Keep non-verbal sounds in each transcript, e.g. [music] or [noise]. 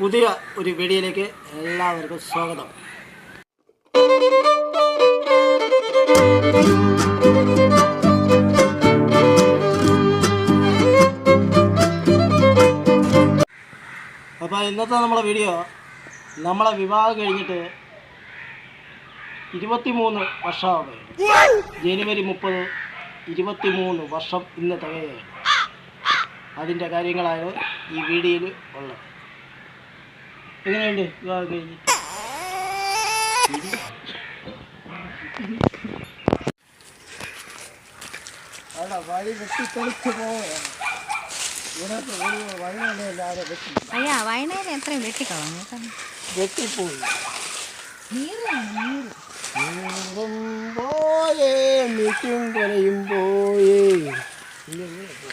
പുതിയ ഒരു വീഡിയോയിലേക്ക് എല്ലാവർക്കും സ്വാഗതം. അപ്പോൾ ഇന്നത്തെ നമ്മളെ വീഡിയോ നമ്മളെ വിവാഹം കഴിഞ്ഞിട്ട് ഇരുപത്തി മൂന്ന് വർഷമാണ് ജനുവരി മുപ്പത് ഇരുപത്തി മൂന്ന് വർഷം ഇന്ന് തികയാണ് അതിന്റെ കാര്യങ്ങളാണ് ഈ വീഡിയോയിൽ ഉള്ളത്. എങ്ങനെയുണ്ട് വിവാഹം കഴിഞ്ഞ്. അയ്യാ വയനാട് എത്രയും വെട്ടിക്കളഞ്ഞു. വെട്ടിപ്പോയി. നീറും പോയേ നിൽക്കും കൊലയും പോയേ ഇല്ല, ഇങ്ങനെ പോ.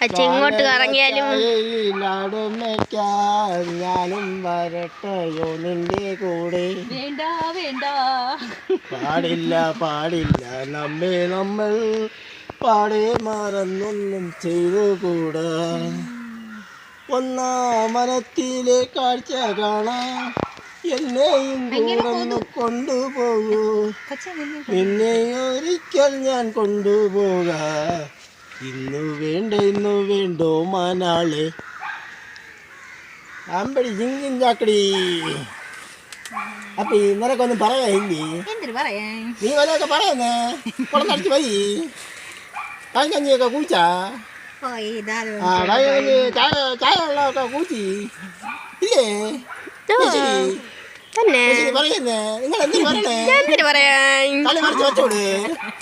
അച്ഛൻ ഇങ്ങോട്ട് കറങ്ങിയാലും ഞാനും വരട്ടയോ നിന്റെ കൂടെ. പാടില്ല പാടില്ല നമ്മെ നമ്മൾ പാടെ മറന്നൊന്നും ചെയ്തുകൂടാ. ഒന്നാം വനത്തിലെ കാഴ്ച കാണാം എന്നെയും കൂടൊന്ന് കൊണ്ടുപോകൂ. പിന്നെ? നിന്നെ ഒരിക്കൽ ഞാൻ കൊണ്ടുപോകാ. ഇന്നു വേണ്ട ഇന്നു വേണ്ടോ മാനാളെ? അമ്പടി ജിങ്ങിൻ ചാക്കടി. അപ്പൊ ഇന്നലൊക്കെ ഒന്നും പറയായില്ലേ എന്തിനു നീ വല്ലതൊക്കെ പറയുന്നേ? കുളം നടത്തി പോയി കഞ്ഞിയൊക്കെ ഇതാരോ ആ ചായ ചായ വെള്ളമൊക്കെ കുടിച്ചി? ഇല്ലേ? തന്നെ ശരി പറയുന്നേ നിങ്ങൾ എന്തിനു പറയണേ എന്തിനു പറയാൻ കളി മറിച്ച് വെച്ചോട്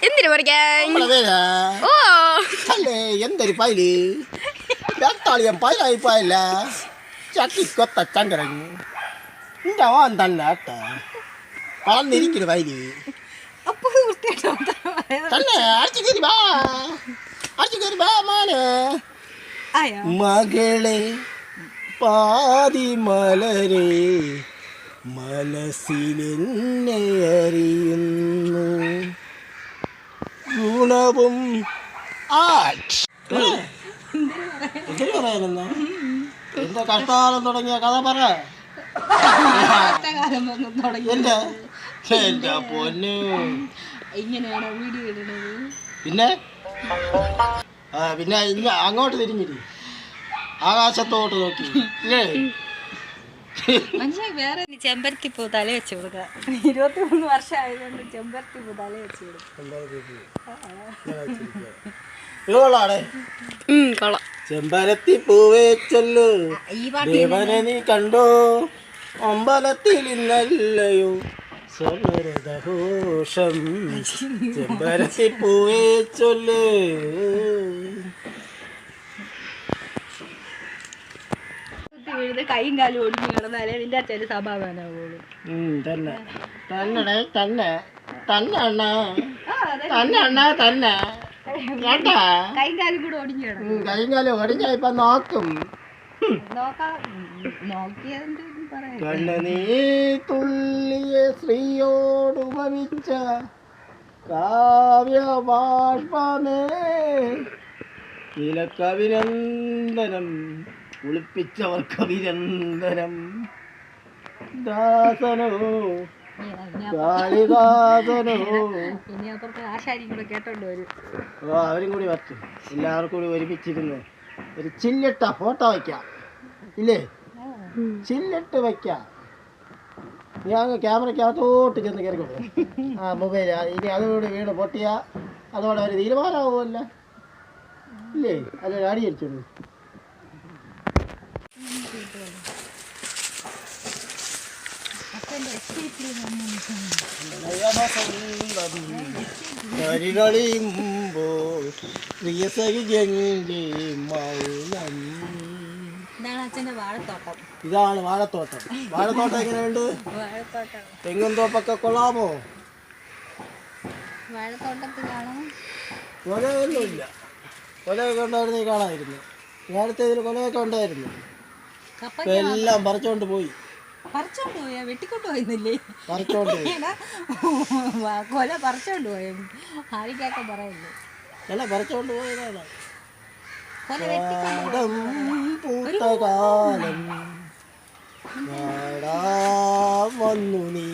എന്തിനു പറയാൻ നമ്മളെ പേരാ ഓ അല്ലേ എന്തൊരു പൈൽ രണ്ടാളിയം പൈലായി പോയല്ല ചട്ടിക്കൊത്ത ചങ്കരഞ്ഞു നിന്റെ ഓൻ തന്നെ കേട്ടോ വളർന്നിരിക്കുന്നു പൈൽ അപ്പൊ വൃത്തിയായിട്ടോ തന്നെ അടിച്ചു കയറി വാ അടിച്ചു കയറി വാ മോനെ ആയോ മകളെ പാതി മലരെ മനസ്സിലെന്നെ അറിയുന്നു ഗുണവും പറയാനെന്നാ? എന്റെ കഷ്ടകാലം തുടങ്ങിയ കഥ പറ. എന്റെ? എന്റെ പൊന്നു. ഇങ്ങനെയാണോ വീഡിയോ ഇടുന്നത്? പിന്നെ? ആ പിന്നെ ഇങ്ങ അങ്ങോട്ട് തിരിഞ്ഞിരി. ആകാശത്തോട്ട് നോക്കി. ഇല്ലേ മനുഷ്യ വേറെ ചെമ്പരത്തി പൂ തല വെച്ച് കൊടുക്കുക. ഇരുപത്തി മൂന്ന് വർഷം ആയതുകൊണ്ട് ചെമ്പരത്തി പൂ തല വെച്ച് കൊടുക്കും. ചെമ്പരത്തി പൂവേ ചൊല്ലു ദേവനെ നീ കണ്ടോ? അമ്പലത്തിൽ ഇന്നല്ലയോ? സ്വർണരഥഘോഷം ചെമ്പരത്തി പൂവേ ചൊല്ലു കുത്തി വീഴുന്നത് കൈയും കാലും ഒടിഞ്ഞു കിടന്നാലേ നിന്റെ അച്ഛന് സമാധാനമാവുള്ളൂ തന്നെ. തന്നെ തന്നെ. തന്നെ അണ്ണ. തന്നെ അണ്ണ തന്നെ. കേട്ടാ കൈയും കാലും കൂടെ ഒടിഞ്ഞു ഇപ്പൊ നോക്കും. നോക്കാം. നോക്കിയതിന്റെ കണ്ണനീ തുള്ളിയ സ്ത്രീയോട് ഉപമിച്ച കാവ്യബാഷ്പമേ നിലക്കവിനന്ദനം കുളിപ്പിച്ചവർക്ക് അഭിനന്ദനം ദാസനോ അവരും കൂടി വരട്ടെ. എല്ലാവർക്കും കൂടി ഒരുമിച്ചിരുന്ന് ഒരു ചില്ലിട്ട ഫോട്ടോ വയ്ക്കാം ഇല്ലേ? ചില്ലിട്ട് വയ്ക്കാം ഞാൻ ക്യാമറയ്ക്കകത്തോട്ട് ചെന്ന് കയറിക്കൊള്ളു ആ മൊബൈൽ ഇനി അതോട് വീട് പൊട്ടിയാ അതോടെ ഒരു തീരുമാനമാവുമല്ല. ഇല്ലേ? അല്ല അടി മൗനം ഇതാണ് വാഴത്തോട്ടം. വാഴത്തോട്ടം. എങ്ങനെയുണ്ട്? തെങ്ങും തോപ്പൊക്കെ കൊള്ളാമോ? കൊലയൊന്നും ഇല്ല കൊലയൊക്കെ ഉണ്ടായിരുന്നു കാണാമായിരുന്നു. നേരത്തെ ഇതിൽ കൊലയൊക്കെ ഉണ്ടായിരുന്നു. എല്ലാം പറിച്ചോണ്ട് പോയി. പറിച്ചോണ്ട് പോയാ? വെട്ടിക്കൊണ്ട് പോയിരുന്നില്ലേ? പറിച്ചോണ്ട് കൊല പറിച്ചോണ്ട് പോയ? ആരിക്കൊക്കെ പറയല്ലേ അല്ല പറിച്ചോണ്ട് പോയതാണ് കൊല കാലം. വന്നു നീ.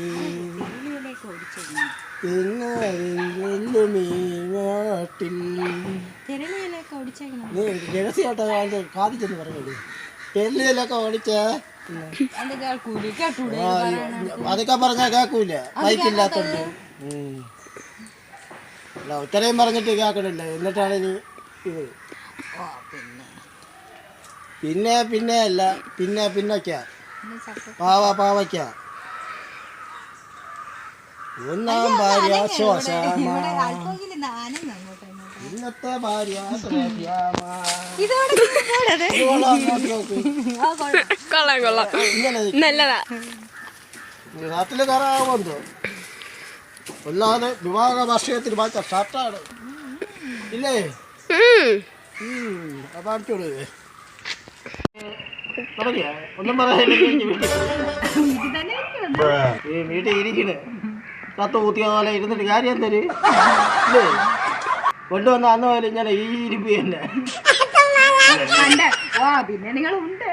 കാതിച്ചെന്ന് പറഞ്ഞോളൂ. ഓടിച്ച. അതൊക്കെ പറഞ്ഞാ കേക്കൂല. മൈക്കില്ലാത്തോണ്ട് ഇത്രയും അല്ല ഉത്തരയും പറഞ്ഞിട്ട് കേക്കണില്ല എന്നിട്ടാണ് ഇനി ഇത്. പിന്നെ. പിന്നെ അല്ല പിന്നെ പിന്നൊക്കെയാ. പാവ പാവയ്ക്ക. ഒന്നാം ഭാര്യ ശ്വാസമ ഇവിടെ അല്പമെങ്കിലും നാനും അങ്ങോട്ടോ ഇങ്ങോട്ടോ ഇന്നത്തെ ഭാര്യ കൊള്ളാം, കൊള്ളാം നല്ലതാ. നാട്ടിൽ കയറാവുമെന്തോ അല്ലാതെ വിവാഹ വർഷയത്തിൽ വായിച്ച ഷർട്ടാണ് ഇല്ലേ? തുടങ്ങിയ? ഒന്നും പറയാനില്ല. വീട്ടിൽ ഇരിക്കണേ. കത്ത് കൂത്തിയ പോലെ ഇരുന്നിട്ട് കാര്യം എന്തര്? ഇല്ലേ? കൊണ്ടുവന്ന അന്ന് പോലെ ഇങ്ങനെ ഈ ഇരിപ്പ് തന്നെ. കണ്ട ആ പിന്നെ നിങ്ങൾ ഉണ്ട്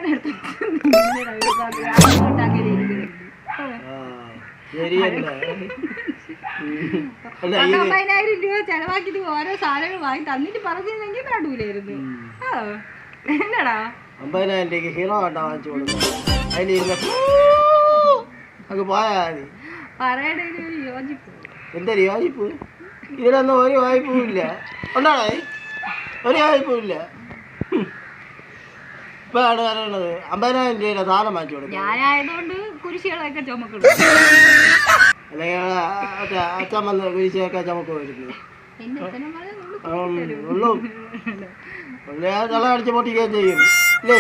അമ്പതിനായിരം രൂപ ചെലവാക്കിട്ട് ഓരോ സാധനങ്ങൾ വാങ്ങി തന്നിട്ട് പറഞ്ഞിരുന്നെങ്കിൽ നടൂലായിരുന്നു ആ എന്നടാ? അമ്പതിനായിരം രൂപയ്ക്ക് ഹീറോ കണ്ടാ വാങ്ങിച്ചു കൊടുക്കും. അതിലിരുന്ന് അങ്ങ് പോയാ മതി. പറയണ ഒരു യോജിപ്പ്. എന്തൊരു വായ്പ് ഇതിലൊന്നും ഒരു വായ്പവും ഇല്ല. ഉണ്ടാണേ ഒരു വായ്പവും ഇല്ല. ഇപ്പൊ ആണ് പറയണത് അമ്പതിനായിരം രൂപയുടെ സാധനം വാങ്ങിച്ചു കൊടുക്കും. ഞാനായതുകൊണ്ട് കുരിശികളൊക്കെ അല്ലെങ്കിൽ അച്ഛൻ വന്ന് കുരിശിയൊക്കെ ചുമക്ക് വരുന്നു എന്റെ അച്ഛനും പറഞ്ഞു ഉള്ളു ഉള്ളേ. തല അടിച്ച് പൊട്ടിക്കുകയും ചെയ്യും. അല്ലേ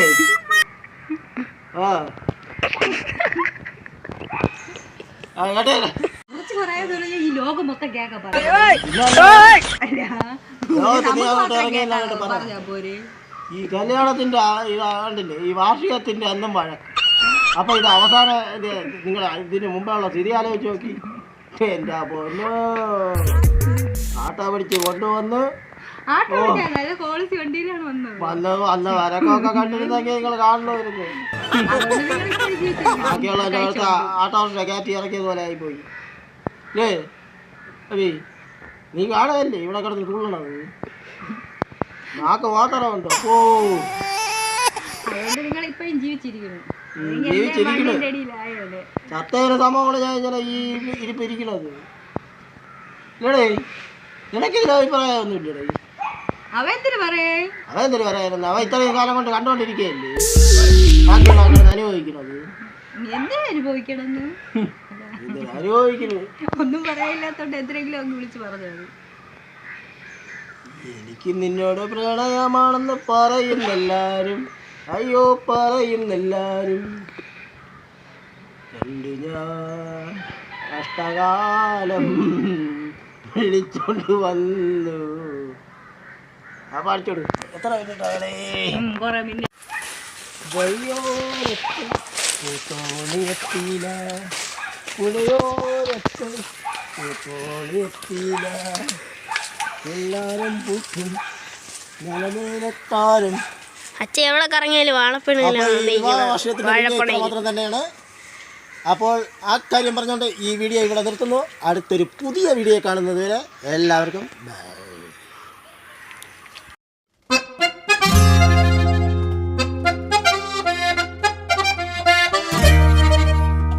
ആ കേട്ടേ? കുറച്ച് തുടങ്ങിയ ഈ ലോകം മൊത്തം കേൾക്കാൻ പറയാം പോരെ ഈ കല്യാണത്തിന്റെ ഇതാണ്ടില്ലേ കണ്ടില്ലേ ഈ വാർഷികത്തിന്റെ അന്നും വഴക്ക് അപ്പൊ ഇത് അവസാന നിങ്ങൾ ഇതിന് മുമ്പുള്ള സ്ഥിതി ആലോചിച്ച് നോക്കി എന്റെ പൊന്നോ ആട്ട പിടിച്ച് കൊണ്ടുവന്ന് ആട്ടോ ഓടിക്കാൻ നല്ല വണ്ടിയിലാണ് വന്നത് വന്ന് വന്ന് വരക്കൊക്കെ കണ്ടിരുന്നെങ്കിൽ നിങ്ങൾ കാണണമായിരുന്നു. ബാക്കിയുള്ള അടുത്ത് കയറ്റി ഇറക്കിയത് പോലെ ആയിപ്പോയി അല്ലേ അബി നീ കാണുകയല്ലേ ഇവിടെ കിടന്ന് തുള്ളണത് നാക്ക് മാത്രമുണ്ട് ഓ ജീവിച്ചിരിക്കണ്. ചത്തയുടെ സംഭവങ്ങൾ ഞാൻ ഇങ്ങനെ ഈ ഇരിപ്പ് ഇരിക്കണത് ഇല്ലടേ നിനക്കിതിൽ അഭിപ്രായമൊന്നും ഇല്ലടേ അവ എന്തിനു പറയേ പറയായിരുന്നു അവ ഇത്രയും കാലം കൊണ്ട് ആൾക്കാർ അനുഭവിക്കണത്. എന്തിനാ അനുഭവിക്കണമെന്ന് [laughs] ഒന്നും പറയാനില്ലാത്തോണ്ട് എന്തിനെങ്കിലും ഒന്ന് വിളിച്ച് പറഞ്ഞത് എനിക്ക് നിന്നോട് പ്രണയമാണെന്ന് പറയുന്നെല്ലാരും. അയ്യോ പറയുന്നെല്ലാരും. കണ്ടു ഞാൻ കഷ്ടകാലം വിളിച്ചോണ്ട് വന്നു. ആ പാടിച്ചോട്. എത്ര മിനിറ്റ് വഴിയോരത്ത് പൂത്തോണിയെത്തിയില്ല പുഴയോരത്ത് പൂത്തോണിയെത്തിയില്ല എല്ലാരും പൂക്കും അച്ഛൻ എവിടെ കറങ്ങിയാലും മാത്രം തന്നെയാണ്. അപ്പോൾ ആ കാര്യം പറഞ്ഞുകൊണ്ട് ഈ വീഡിയോ ഇവിടെ നിർത്തുന്നു. അടുത്തൊരു പുതിയ വീഡിയോ കാണുന്നത് വരെ എല്ലാവർക്കും ബൈ.